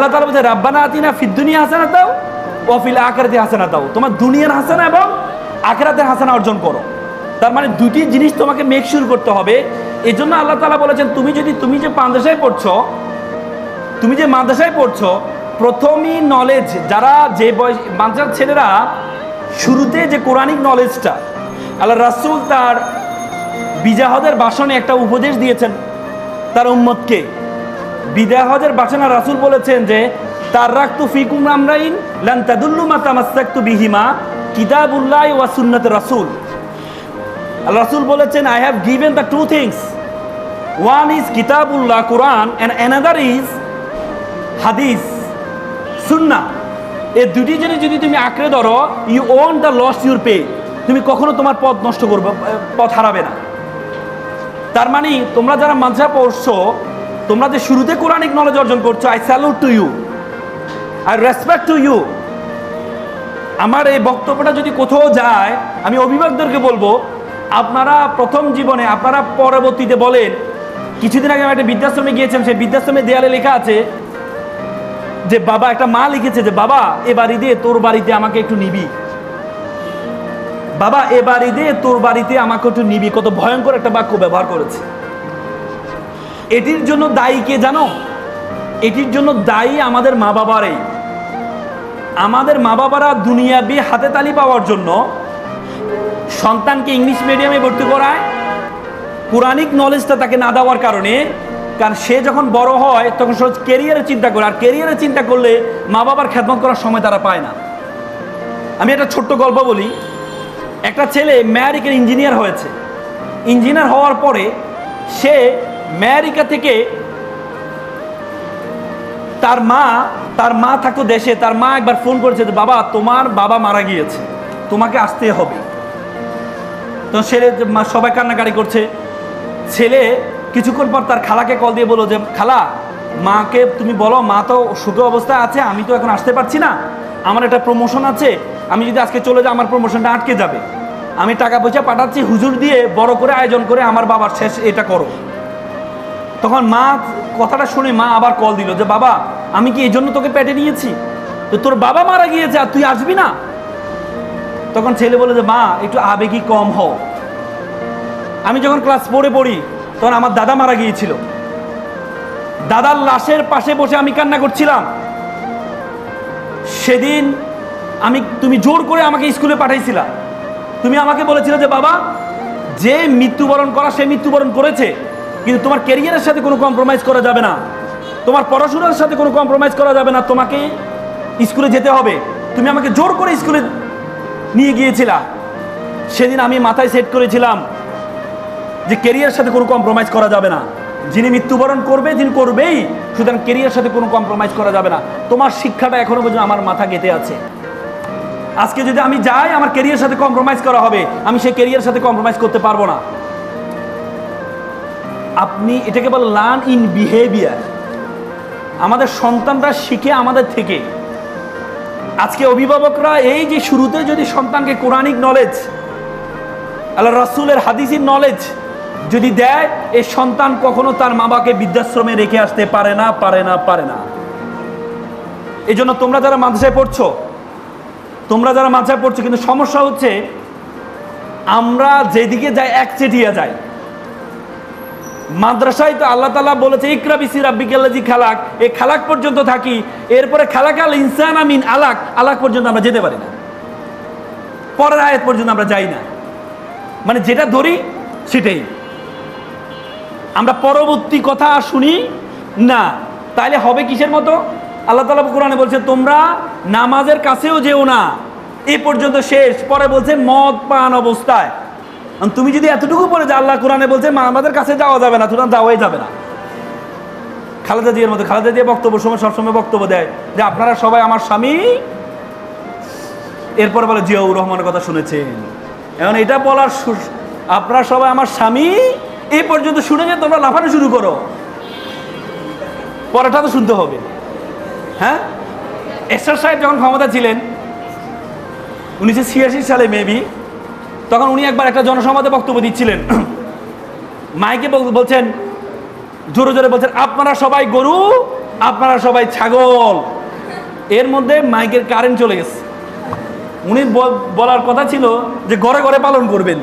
আল্লাহ তালা বলছে, রাব্বানা আতিনা ফিদ্দুনিয়া হাসানা দাও ওয়াফিল আখরাতে হাসানা দাও তোমার দুনিয়ার হাসানা এবং আখরাতের হাসানা অর্জন করো। তার মানে দুটি জিনিস তোমাকে মেক শুরু করতে হবে। এই জন্য আল্লাহ তালা বলেছেন, তুমি যদি, তুমি যে মাদ্রাসায় পড়ছো, তুমি যে মাদ্রাসায় পড়ছো, প্রথমই নলেজ যারা যে বয়স, মাদ্রাসার ছেলেরা শুরুতে যে কোরআনিক নলেজটা আল্লাহ রাসূল তার বিজাহদের বাসনে একটা উপদেশ দিয়েছেন, তার উম্মতকে। বিদায় হজের বাসনা রাসূল বলেছেন যে, তার রাখতু ফিকুম আমরাইন, লান তাদুল্লু বিহিমা কিতাবুল্লাহ ওয়া সুন্নাত রাসূল। রাসূল বলেছেন I have given the two things one is কিতাবুল্লাহ Quran and another is হাদিস, সুন্না। এই দুটি জিনিস যদি তুমি আঁকড়ে ধরো you own the loss your pay তুমি কখনো তোমার পথ নষ্ট করবে পথ হারাবে না। তার মানে তোমরা যারা মাঝা পড়ছো তোমরা যে শুরুতে কোরআনিক নলেজ অর্জন করছ I salute to you I respect to you আমার এই বক্তব্যটা যদি কোথাও যায়, আমি অভিভাবকদেরকে বলব, আপনারা প্রথম জীবনে, আপনারা পরবর্তীতে বলেন, কিছুদিন আগে আমি একটা বৃদ্ধাশ্রমে গিয়েছিলাম, সেই বৃদ্ধাশ্রমে দেয়ালে লেখা আছে যে, বাবা, একটা মা লিখেছে যে, বাবা, এ বাড়ি দিয়ে তোর বাড়িতে আমাকে একটু নিবি। বাবা, এ বাড়ি দিয়ে তোর বাড়িতে আমাকে একটু নিবি। কত ভয়ঙ্কর একটা বাক্য ব্যবহার করেছে। এটির জন্য দায়ী কে জানো? এটির জন্য দায়ী আমাদের মা বাবারাই। আমাদের মা বাবারা দুনিয়াবি হাতে তালি পাওয়ার জন্য সন্তানকে ইংলিশ মিডিয়ামে ভর্তি করায়, পুরাণিক নলেজটা তাকে না দেওয়ার কারণে, কারণ সে যখন বড় হয়, তখন সে কেরিয়ারের চিন্তা করে, আর কেরিয়ারের চিন্তা করলে মা বাবার খেদমত করার সময় তারা পায় না। আমি একটা ছোট্ট গল্প বলি। একটা ছেলে ম্যারিকের ইঞ্জিনিয়ার হয়েছে। ইঞ্জিনিয়ার হওয়ার পরে সে ম্যারিকা থেকে তার মা তার মা থাকতো দেশে, তার মা একবার ফোন করেছে যে, বাবা, তোমার বাবা মারা গিয়েছে, তোমাকে আসতে হবে। তো ছেলে সবাই কান্নাকাটি করছে। ছেলে কিছুক্ষণ পর তার খালাকে কল দিয়ে বলো যে, খালা, মাকে তুমি বলো, মা তো সুখে অবস্থায় আছে, আমি তো এখন আসতে পারছি না। আমার একটা প্রমোশন আছে, আমি যদি আজকে চলে যাই, আমার প্রমোশনটা আটকে যাবে। আমি টাকা পয়সা পাঠাচ্ছি, হুজুর দিয়ে বড় করে আয়োজন করে আমার বাবার শেষ এটা করো। তখন মা কথাটা শুনে মা আবার কল দিল যে, বাবা, আমি কি এই জন্য তোকে পেটে নিয়েছি? তো তোর বাবা মারা গিয়েছে আর তুই আসবি না? তখন ছেলে বলে যে, মা, একটু আবেগই কম হও। আমি যখন ক্লাস ফোরে পড়ি, তখন আমার দাদা মারা গিয়েছিল। দাদার লাশের পাশে বসে আমি কান্না করছিলাম। সেদিন আমি, তুমি জোর করে আমাকে স্কুলে পাঠাইছিলা। তুমি আমাকে বলেছিলে যে, বাবা, যে মৃত্যুবরণ করা, সে মৃত্যুবরণ করেছে। কিন্তু তোমার ক্যারিয়ারের সাথে কোনো কম্প্রোমাইজ করা যাবে না। তোমার পড়াশোনার সাথে কোনো কম্প্রোমাইজ করা যাবে না। তোমাকে স্কুলে যেতে হবে। তুমি আমাকে জোর করে স্কুলে নিয়ে গিয়েছিলা। সেদিন আমি মাথায় সেট করেছিলাম যে কেরিয়ার সাথে কোনো কম্প্রোমাইজ করা যাবে না। যিনি মৃত্যুবরণ করবে, যিনি করবেই, সুতরাং কেরিয়ার সাথে কোনো কম্প্রোমাইজ করা যাবে না। তোমার শিক্ষাটা এখনও পর্যন্ত আমার মাথা গেঁথে আছে। আজকে যদি আমি যাই, আমার কেরিয়ার সাথে কম্প্রোমাইজ করা হবে। আমি সেই কেরিয়ার সাথে কম্প্রোমাইজ করতে পারব না। আপনি এটাকে বলে লার্ন ইন বিহেভিয়ার আমাদের সন্তানরা শিখে আমাদের থেকে। আজকে অভিভাবকরা এই যে শুরুতে যদি সন্তানকে কোরআনিক নলেজ আল্লাহ রাসুলের হাদিসির নলেজ যদি দেয় এই সন্তান কখনো তার মা বাবাকে বৃদ্ধাশ্রমে রেখে আসতে পারে না পারে না পারে না। এই জন্য তোমরা যারা মাদ্রাসায় পড়ছো, তোমরা যারা মাদ্রাসায় পড়ছো, কিন্তু সমস্যা হচ্ছে আমরা যেদিকে যাই একচেটিয়া যাই। মাদ্রাসায় তো আল্লাহ তালা বলেছে, ইকরা বিসি রাব্বিকাল্লাজি খালাক। এই খালাক পর্যন্ত থাকি, এরপরে খালাকাল ইনসান আমিন আলাক আলাক পর্যন্ত আমরা যেতে পারি না। পরের আয়াত পর্যন্ত আমরা যাই না। মানে যেটা ধরি, সেটাই। আমরা পরবর্তী কথা শুনি, না, তাইলে হবে কিসের মতো? আল্লাহ তালা কোরআনে বলছে, তোমরা নামাজের কাছেও যেও না। এ পর্যন্ত শেষ। পরে বলছে, মদ পান অবস্থায়। তুমি যদি এতটুকু পড়ে যে আল্লাহ কোরআনে বলছে, মা, আমাদের কাছে যাওয়া যাবে না, সুতরাং যাওয়াই যাবে না। খালেদা জিয়ার মধ্যে, খালেদা জিয়া বক্তব্য, সময় সবসময় বক্তব্য দেয় যে আপনারা সবাই আমার স্বামী। এরপর বলে, জিয়াউর রহমানের কথা শুনেছেন। এখন এটা বলার আপনারা সবাই আমার স্বামী এই পর্যন্ত শুনে যে তোমরা লাফানো শুরু করো। পরেটা তো শুনতে হবে। হ্যাঁ? এরশাদ সাহেব যখন ক্ষমতা ছিলেন, উনিশশো ছিয়াশি সালে মেবি তখন উনি একবার একটা জনসমাজে বক্তব্য দিচ্ছিলেন। মাইকে বলছেন, জোরে জোরে বলছেন, আপনারা সবাই গরু, আপনারা সবাই ছাগল। এর মধ্যে মাইকের কারেন্ট চলে গেছে। উনি বল- বলার কথা ছিল যে ঘরে ঘরে পালন করবেন।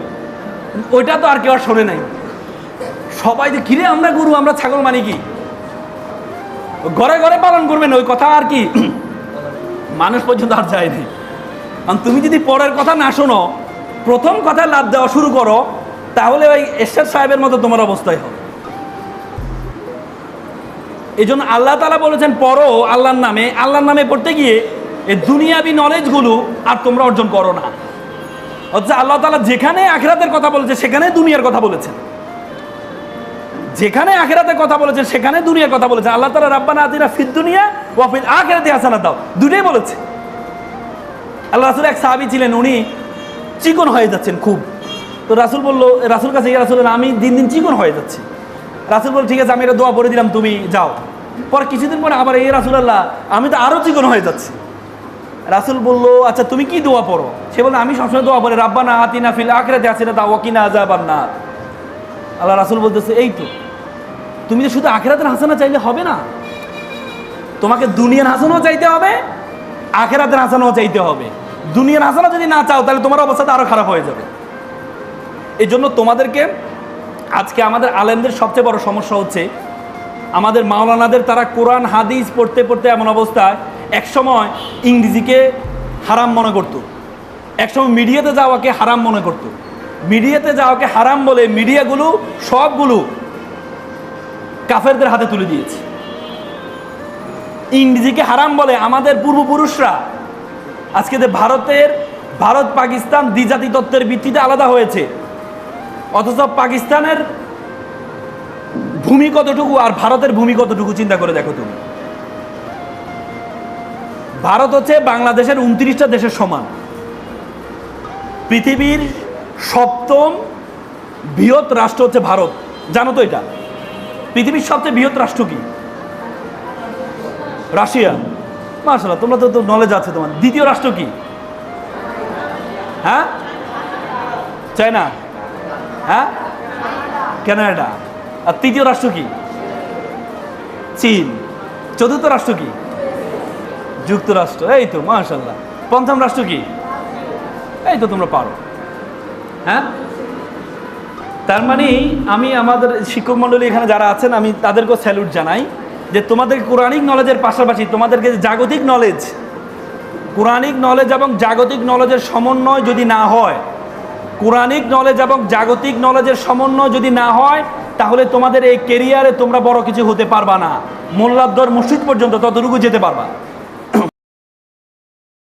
ওইটা তো আর কেউ আর শোনে নাই। সবাই যে, কিরে আমরা গরু, আমরা ছাগল মানে কি? ঘরে ঘরে পালন করবেন, ওই কথা আর কি? মানুষ পর্যন্ত আর যায়নি কারণ তুমি যদি পরের কথা না শোনো প্রথম কথায় লাভ দেওয়া শুরু করো, তাহলে ওই এরশাদ সাহেবের মতো তোমার অবস্থায় হবে। এই জন্য আল্লাহ তালা বলেছেন, পড়ো আল্লাহর নামে। আল্লাহর নামে পড়তে গিয়ে এই দুনিয়াবি নলেজগুলো আর তোমরা অর্জন করো না। অথচ আল্লাহ তালা যেখানে আখেরাতের কথা বলেছে, সেখানে দুনিয়ার কথা বলেছেন। যেখানে আখেরাতের কথা বলেছে সেখানে দুনিয়ার কথা বলেছে আল্লাহ তালা রাব্বানা আতিনা ফিদ দুনিয়া ওয়াফিল আখেরাতে হাসানা দাও দুটোই বলেছে। আল্লাহ রাসুল এক সাহাবি ছিলেন, উনি চিকন হয়ে যাচ্ছেন খুব। তো রাসুল বলল, রাসুল কাছে গিয়ে রাসুল আমি দিন দিন চিকন হয়ে যাচ্ছি। রাসুল বল ঠিক আছে, আমি এটা দোয়া করে দিলাম, তুমি যাও। পর কিছুদিন পরে আবার এই রাসুল আল্লাহ, আমি তো আরও চিকন হয়ে যাচ্ছি। রাসুল বলল আচ্ছা তুমি কি দোয়া পড়ো? সে বলল, আমি সবসময় দোয়া পড়ি, রাব্বানা আতিনা ফিল আখরাতে আসিনা তা ওয়াকিনা আযাবান না আল্লাহ রাসুল বলতেছে, এই তো, তুমি যে শুধু আখেরাতের হাসানা চাইলে হবে না, তোমাকে দুনিয়ার হাসানাও চাইতে হবে, আখেরাতের হাসানাও চাইতে হবে। দুনিয়ার হাসানা যদি না চাও, তাহলে তোমার অবস্থাটা আরও খারাপ হয়ে যাবে। এই জন্য তোমাদেরকে আজকে আমাদের আলেমদের সবচেয়ে বড় সমস্যা হচ্ছে, আমাদের মাওলানাদের তারা কোরআন, হাদিস পড়তে পড়তে এমন অবস্থায় একসময় ইংরেজিকে হারাম মনে করত। একসময় মিডিয়াতে যাওয়াকে হারাম মনে করত। মিডিয়াতে যাওয়াকে হারাম বলে মিডিয়াগুলো সবগুলো কাফেরদের হাতে তুলে দিয়েছে। ইংরেজিকে হারাম বলে আমাদের পূর্বপুরুষরা আজকে যে ভারতের, ভারত পাকিস্তান দ্বিজাতি তত্ত্বের ভিত্তিতে আলাদা হয়েছে। অথচ পাকিস্তানের ভূমি কতটুকু আর ভারতের ভূমি কতটুকু, চিন্তা করে দেখো তুমি। ভারত হচ্ছে বাংলাদেশের উনত্রিশটা দেশের সমান। পৃথিবীর সপ্তম বৃহৎ রাষ্ট্র হচ্ছে ভারত। জানো তো এটা? পৃথিবীর সবচেয়ে বৃহৎ রাষ্ট্র কি? রাশিয়া। মার্শাল্লাহ তোমরা তো নলেজ আছে তোমার। দ্বিতীয় রাষ্ট্র কি? হ্যাঁ? চায়না? হ্যাঁ? কানাডা আর তৃতীয় রাষ্ট্র কি? চীন। চতুর্থ রাষ্ট্র কি? যুক্তরাষ্ট্র। এই তো মাশাল্লাহ পঞ্চম রাষ্ট্র কি? এই তো তোমরা পারো। হ্যাঁ? তার মানে আমি আমাদের শিক্ষক মণ্ডলী এখানে যারা আছেন, আমি তাদেরকেও স্যালুট জানাই। যে তোমাদের কোরআনিক নলেজের পাশাপাশি তোমাদেরকে জাগতিক নলেজ কোরআনিক নলেজ এবং জাগতিক নলেজের সমন্বয় যদি না হয়, কোরআনিক নলেজ এবং জাগতিক নলেজের সমন্বয় যদি না হয়, তাহলে তোমাদের এই কেরিয়ারে তোমরা বড় কিছু হতে পারবা না। মোল্লাদ্দর মসজিদ পর্যন্ত ততটুকু যেতে পারবা।